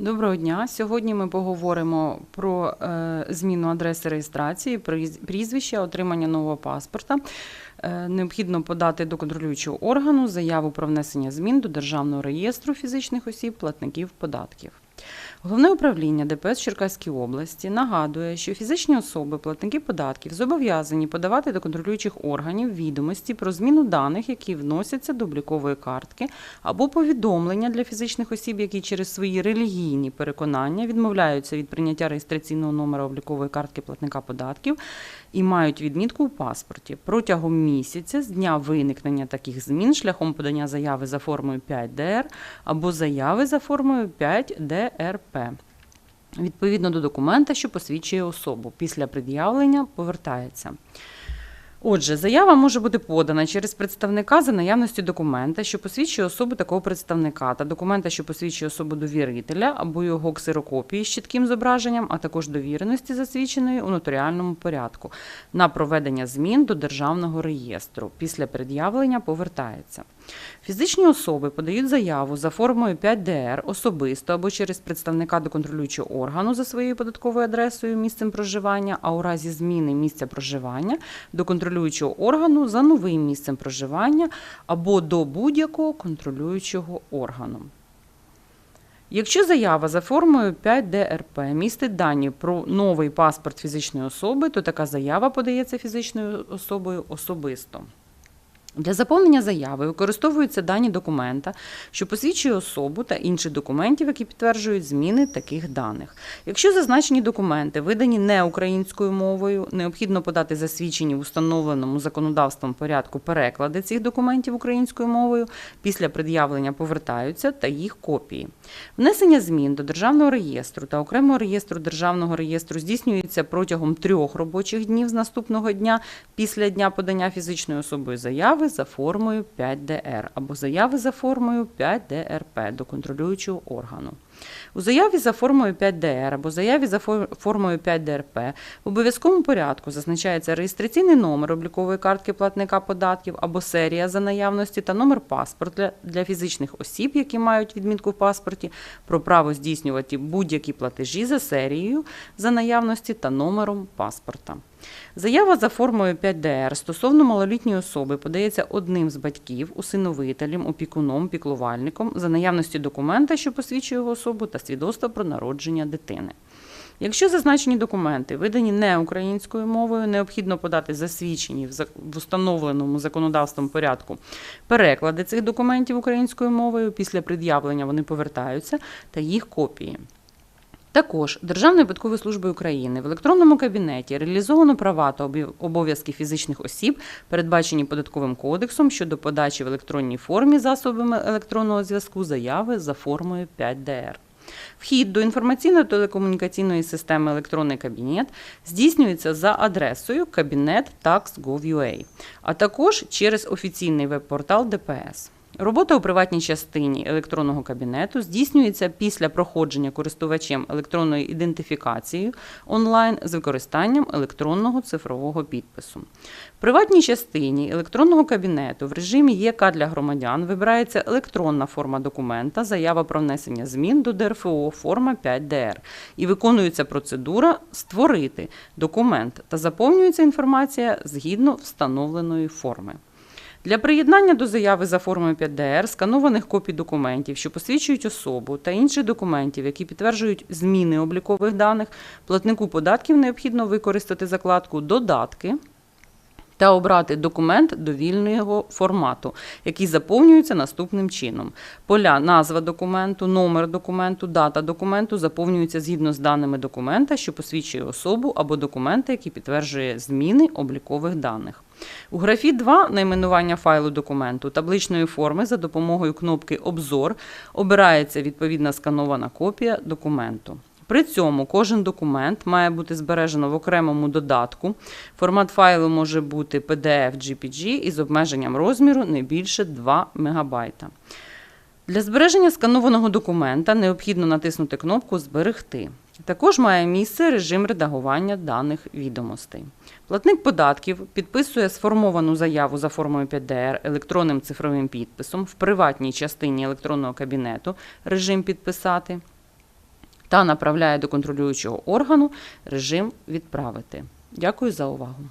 Доброго дня. Сьогодні ми поговоримо про е, зміну адреси реєстрації, пріз- прізвища, отримання нового паспорта. Е, необхідно подати до контролюючого органу заяву про внесення змін до Державного реєстру фізичних осіб, платників податків. Головне управління ДПС Черкаській області нагадує, що фізичні особи, платники податків, зобов'язані подавати до контролюючих органів відомості про зміну даних, які вносяться до облікової картки, або повідомлення для фізичних осіб, які через свої релігійні переконання відмовляються від прийняття реєстраційного номера облікової картки платника податків і мають відмітку у паспорті. Протягом місяця з дня виникнення таких змін шляхом подання заяви за формою 5ДР або заяви за формою 5ДРП. Відповідно до документа, що посвідчує особу, після пред'явлення повертається. Отже, заява може бути подана через представника за наявності документа, що посвідчує особу такого представника, та документа, що посвідчує особу довірителя або його ксерокопії з чітким зображенням, а також довіреності, засвідченої у нотаріальному порядку, на проведення змін до державного реєстру. Після пред'явлення повертається. Фізичні особи подають заяву за формою 5ДР особисто або через представника до контролюючого органу за своєю податковою адресою, місцем проживання, а у разі зміни місця проживання до контролюючого органу за новим місцем проживання або до будь-якого контролюючого органу. Якщо заява за формою 5ДРП містить дані про новий паспорт фізичної особи, то така заява подається фізичною особою особисто. Для заповнення заяви використовуються дані документа, що посвідчує особу та інших документів, які підтверджують зміни таких даних. Якщо зазначені документи видані не українською мовою, необхідно подати засвідчені в установленому законодавством порядку переклади цих документів українською мовою. Після пред'явлення повертаються та їх копії. Внесення змін до державного реєстру та окремого реєстру державного реєстру здійснюється протягом трьох робочих днів з наступного дня після дня подання фізичною особою заяви за формою 5ДР або заяви за формою 5ДРП до контролюючого органу. У заяві за формою 5ДР або заяві за формою 5ДРП в обов'язковому порядку зазначається реєстраційний номер облікової картки платника податків або серія за наявності та номер паспорта для, фізичних осіб, які мають відмітку в паспорті, про право здійснювати будь-які платежі за серією за наявності та номером паспорта. Заява за формою 5ДР стосовно малолітньої особи подається одним з батьків, усиновителем, опікуном, піклувальником за наявності документа, що посвідчує його особу, та свідоцтва про народження дитини. Якщо зазначені документи видані не українською мовою, необхідно подати засвідчені в установленому законодавством порядку переклади цих документів українською мовою. Після пред'явлення вони повертаються та їх копії. Також Державною податковою службою України в електронному кабінеті реалізовано права та обов'язки фізичних осіб, передбачені податковим кодексом щодо подачі в електронній формі засобами електронного зв'язку заяви за формою 5ДР. Вхід до інформаційно-телекомунікаційної системи електронний кабінет здійснюється за адресою кабінет.tax.gov.ua, а також через офіційний веб-портал ДПС. Робота у приватній частині електронного кабінету здійснюється після проходження користувачем електронною ідентифікацією онлайн з використанням електронного цифрового підпису. В приватній частині електронного кабінету в режимі ЄК для громадян вибирається електронна форма документа, заява про внесення змін до ДРФО форма 5ДР і виконується процедура створити документ та заповнюється інформація згідно встановленої форми. Для приєднання до заяви за формою 5ДР сканованих копій документів, що посвідчують особу, та інших документів, які підтверджують зміни облікових даних, платнику податків необхідно використати закладку Додатки та обрати документ довільного формату, який заповнюється наступним чином. Поля назва документу, номер документу, дата документу заповнюються згідно з даними документа, що посвідчує особу або документа, який підтверджує зміни облікових даних. У графі 2 найменування файлу документу табличної форми за допомогою кнопки Обзор обирається відповідна сканована копія документу. При цьому кожен документ має бути збережено в окремому додатку. Формат файлу може бути PDF GPG із обмеженням розміру не більше 2 МБ. Для збереження сканованого документа необхідно натиснути кнопку Зберегти. Також має місце режим редагування даних відомостей. Платник податків підписує сформовану заяву за формою 5ДР електронним цифровим підписом в приватній частині електронного кабінету режим підписати. Та направляє до контролюючого органу режим відправити. Дякую за увагу.